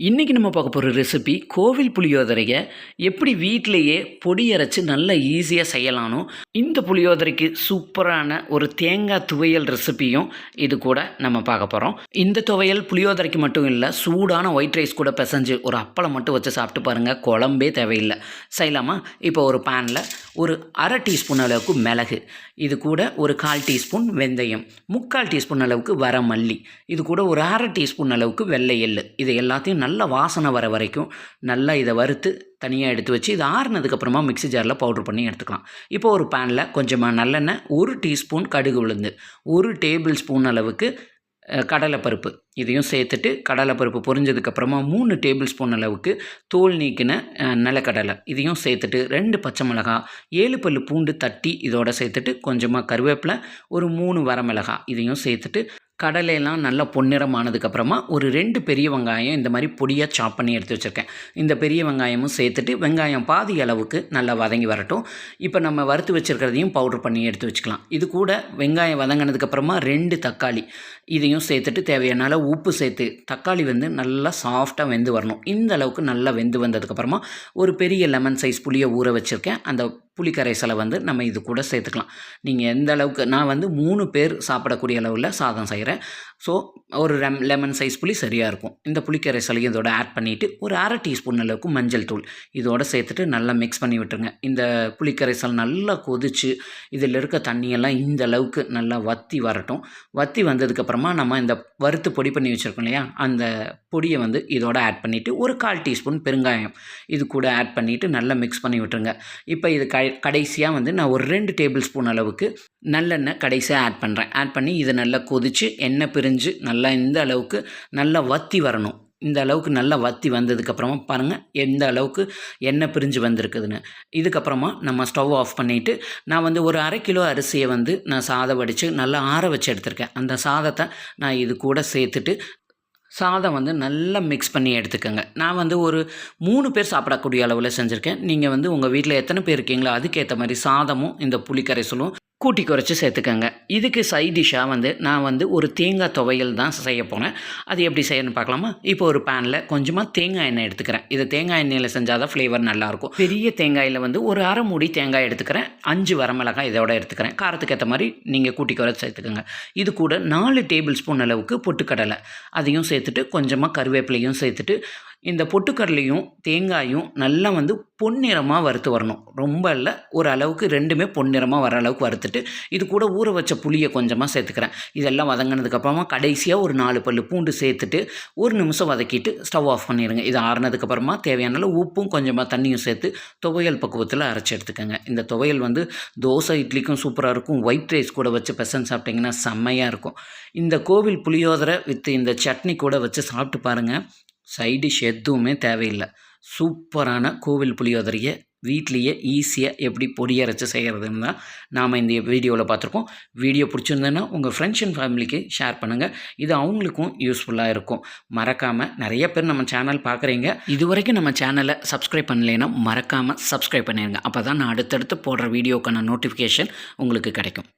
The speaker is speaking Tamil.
இன்றைக்கி நம்ம பார்க்க போகிற ரெசிபி கோவில் புளியோதரையை எப்படி வீட்டிலையே பொடி அரைச்சி நல்லா ஈஸியாக செய்யலானோ இந்த புளியோதரைக்கு சூப்பரான ஒரு தேங்காய் துவையல் ரெசிப்பியும் இது கூட நம்ம பார்க்க போகிறோம் இந்த துவையல் புளியோதரைக்கு மட்டும் இல்லை சூடான ஒயிட் ரைஸ் கூட பிசைஞ்சு ஒரு அப்பளம் மட்டும் வச்சு சாப்பிட்டு பாருங்கள் குழம்பே தேவையில்லை. செய்யலாமா? இப்போ ஒரு பேனில் ஒரு அரை டீஸ்பூன் அளவுக்கு மிளகு இது கூட ஒரு கால் டீஸ்பூன் வெந்தயம் முக்கால் டீஸ்பூன் அளவுக்கு வரமல்லி இது கூட ஒரு அரை டீஸ்பூன் அளவுக்கு வெள்ளை எள்ளு இது எல்லாத்தையும் நல்ல வாசனை வர வரைக்கும் நல்லா இதை வறுத்து தனியாக எடுத்து வச்சு இது ஆறுனதுக்கப்புறமா மிக்ஸி ஜாரில் பவுட்ரு பண்ணி எடுத்துக்கலாம். இப்போ ஒரு பேனில் கொஞ்சமாக நல்லெண்ணெய் ஒரு டீஸ்பூன் கடுகு உளுந்து ஒரு டேபிள் ஸ்பூன் அளவுக்கு கடலைப்பருப்பு. இதையும் சேர்த்துட்டு கடலைப்பருப்பு பொரிஞ்சதுக்கப்புறமா மூணு டேபிள் ஸ்பூன் அளவுக்கு தோல் நீக்கின நிலக்கடலை. இதையும் சேர்த்துட்டு ரெண்டு பச்சை மிளகா ஏழு பல்லு பூண்டு தட்டி இதோட சேர்த்துட்டு கொஞ்சமாக கருவேப்பிலை ஒரு மூணு வரமிளகா இதையும் சேர்த்துட்டு கடலையெல்லாம் நல்லா பொன்னிறமானதுக்கப்புறமா ஒரு ரெண்டு பெரிய வெங்காயம் இந்த மாதிரி பொடியாக சாப் பண்ணி எடுத்து வச்சுருக்கேன். இந்த பெரிய வெங்காயமும் சேர்த்துட்டு வெங்காயம் பாதி அளவுக்கு நல்லா வதங்கி வரட்டும். இப்போ நம்ம வறுத்து வச்சுருக்கிறதையும் பவுடர் பண்ணி எடுத்து வச்சுக்கலாம். இது கூட வெங்காயம் வதங்கினதுக்கப்புறமா ரெண்டு தக்காளி இதையும் சேர்த்துட்டு தேவையான உப்பு சேர்த்து தக்காளி வந்து நல்லா சாஃப்டாக வெந்து வரணும். இந்த அளவுக்கு நல்லா வெந்து வந்ததுக்கப்புறமா ஒரு பெரிய லெமன் சைஸ் புளியை ஊற வச்சுருக்கேன். அந்த புளி கரைசலை வந்து நம்ம இது கூட சேர்த்துக்கலாம். நீங்கள் எந்த அளவுக்கு நான் வந்து மூணு பேர் சாப்பிடக்கூடிய அளவில் சாதம் செய்கிறேன் ஸோ ஒரு ரெம் லெமன் சைஸ் புளி சரியாக இருக்கும். இந்த புளிக்கரைசலையும் இதோட ஆட் பண்ணிவிட்டு ஒரு அரை டீஸ்பூன் அளவுக்கு மஞ்சள் தூள் இதோட சேர்த்துட்டு நல்லா மிக்ஸ் பண்ணி விட்டுருங்க. இந்த புளிக்கரைசல் நல்லா கொதிச்சு இதில் இருக்க தண்ணியெல்லாம் இந்த அளவுக்கு நல்லா வத்தி வரட்டும். வத்தி வந்ததுக்கப்புறமா நம்ம இந்த வறுத்து பொடி பண்ணி வச்சுருக்கோம் இல்லையா? அந்த பொடியை வந்து இதோட ஆட் பண்ணிவிட்டு ஒரு கால் டீஸ்பூன் பெருங்காயம் இது கூட ஆட் பண்ணிவிட்டு நல்லா மிக்ஸ் பண்ணி விட்டுருங்க. இப்போ இது கடைசியாக வந்து நான் ஒரு ரெண்டு டேபிள் ஸ்பூன் அளவுக்கு நல்லெண்ணெய் கடைசியாக ஆட் பண்ணுறேன் ஆட் பண்ணி இதை நல்லா கொதித்து எண்ணெய் பிரிஞ்சு நல்லா இந்த அளவுக்கு நல்லா வத்தி வரணும். இந்த அளவுக்கு நல்லா வத்தி வந்ததுக்கப்புறமா பாருங்கள் எந்த அளவுக்கு எண்ணெய் பிரிஞ்சு வந்திருக்குதுன்னு. இதுக்கப்புறமா நம்ம ஸ்டவ் ஆஃப் பண்ணிவிட்டு நான் வந்து ஒரு அரை கிலோ அரிசியை வந்து நான் சாதம் வடித்து நல்லா ஆற வச்சு எடுத்திருக்கேன். அந்த சாதத்தை நான் இது கூட சேர்த்துட்டு சாதம் வந்து நல்லா மிக்ஸ் பண்ணி எடுத்துக்கோங்க. நான் வந்து ஒரு மூணு பேர் சாப்பிடக்கூடிய அளவில் செஞ்சுருக்கேன். நீங்கள் வந்து உங்கள் வீட்டில் எத்தனை பேர் இருக்கீங்களோ அதுக்கேற்ற மாதிரி சாதமும் இந்த புளிக்கரைசலும் கூட்டி குறைச்சி சேர்த்துக்கோங்க. இதுக்கு சைட் டிஷ்ஷாக வந்து நான் வந்து ஒரு தேங்காய் துவையல் தான் செய்ய போனேன் அது எப்படி செய்யணும்னு பார்க்கலாமா? இப்போ ஒரு பேனில் கொஞ்சமாக தேங்காய் எண்ணெய் எடுத்துக்கிறேன். இது தேங்காய் எண்ணெயில் செஞ்சால் தான் ஃப்ளேவர் நல்லாயிருக்கும். பெரிய தேங்காயில் வந்து ஒரு அரை மூடி தேங்காய் எடுத்துக்கிறேன். அஞ்சு வரமிளகாய் இதோட எடுத்துக்கிறேன். காரத்துக்கு ஏற்ற மாதிரி நீங்கள் கூட்டி குறைச்சி சேர்த்துக்கோங்க. இது கூட நாலு டேபிள் ஸ்பூன் அளவுக்கு பொட்டுக்கடலை. அதையும் சேர்த்துட்டு கொஞ்சமாக கருவேப்பிலையும் சேர்த்துட்டு இந்த பொட்டுக்கடலையும் தேங்காயும் நல்லா வந்து பொன்னிறமாக வறுத்து வரணும். ரொம்ப இல்லை ஒரு அளவுக்கு ரெண்டுமே பொன்னிறமாக வர அளவுக்கு வறுத்துட்டு இது கூட ஊற வச்ச புளியை கொஞ்சமாக சேர்த்துக்கிறேன். இதெல்லாம் வதங்கினதுக்கப்புறமா கடைசியாக ஒரு நாலு பல்லு பூண்டு சேர்த்துட்டு ஒரு நிமிஷம் வதக்கிட்டு ஸ்டவ் ஆஃப் பண்ணிடுங்க இது ஆறுனதுக்கப்புறமா தேவையான அளவு உப்பும் கொஞ்சமாக தண்ணியும் சேர்த்து துவையல் பக்குவத்தில் அரைச்சி எடுத்துக்கோங்க. இந்த துவையல் வந்து தோசை இட்லிக்கும் சூப்பராக இருக்கும். ஒயிட் ரைஸ் கூட வச்சு பெசன் சாப்பிட்டிங்கன்னா செம்மையாக இருக்கும். இந்த கோவில் புளியோதரை வித் இந்த சட்னி கூட வச்சு சாப்பிட்டு பாருங்கள் சைடிஷ் டிஷ் எதுவுமே தேவையில்லை. சூப்பரான கோவில் புளியோதரையை வீட்லேயே ஈஸியாக எப்படி பொடியரைச்சி செய்கிறதுன்னு தான் நாம் இந்த வீடியோவில் பார்த்துருக்கோம். வீடியோ பிடிச்சிருந்தேன்னா உங்கள் ஃப்ரெண்ட்ஸ் அண்ட் ஃபேமிலிக்கு ஷேர் பண்ணுங்கள் இது அவங்களுக்கும் யூஸ்ஃபுல்லாக இருக்கும். மறக்காமல் நிறைய பேர் நம்ம சேனல் பார்க்குறீங்க. இது வரைக்கும் நம்ம சேனலை சப்ஸ்கிரைப் பண்ணலைன்னா மறக்காமல் சப்ஸ்கிரைப் பண்ணிடுங்க அப்போ தான் நான் அடுத்தடுத்து போடுற வீடியோக்கான நோட்டிஃபிகேஷன் உங்களுக்கு கிடைக்கும்.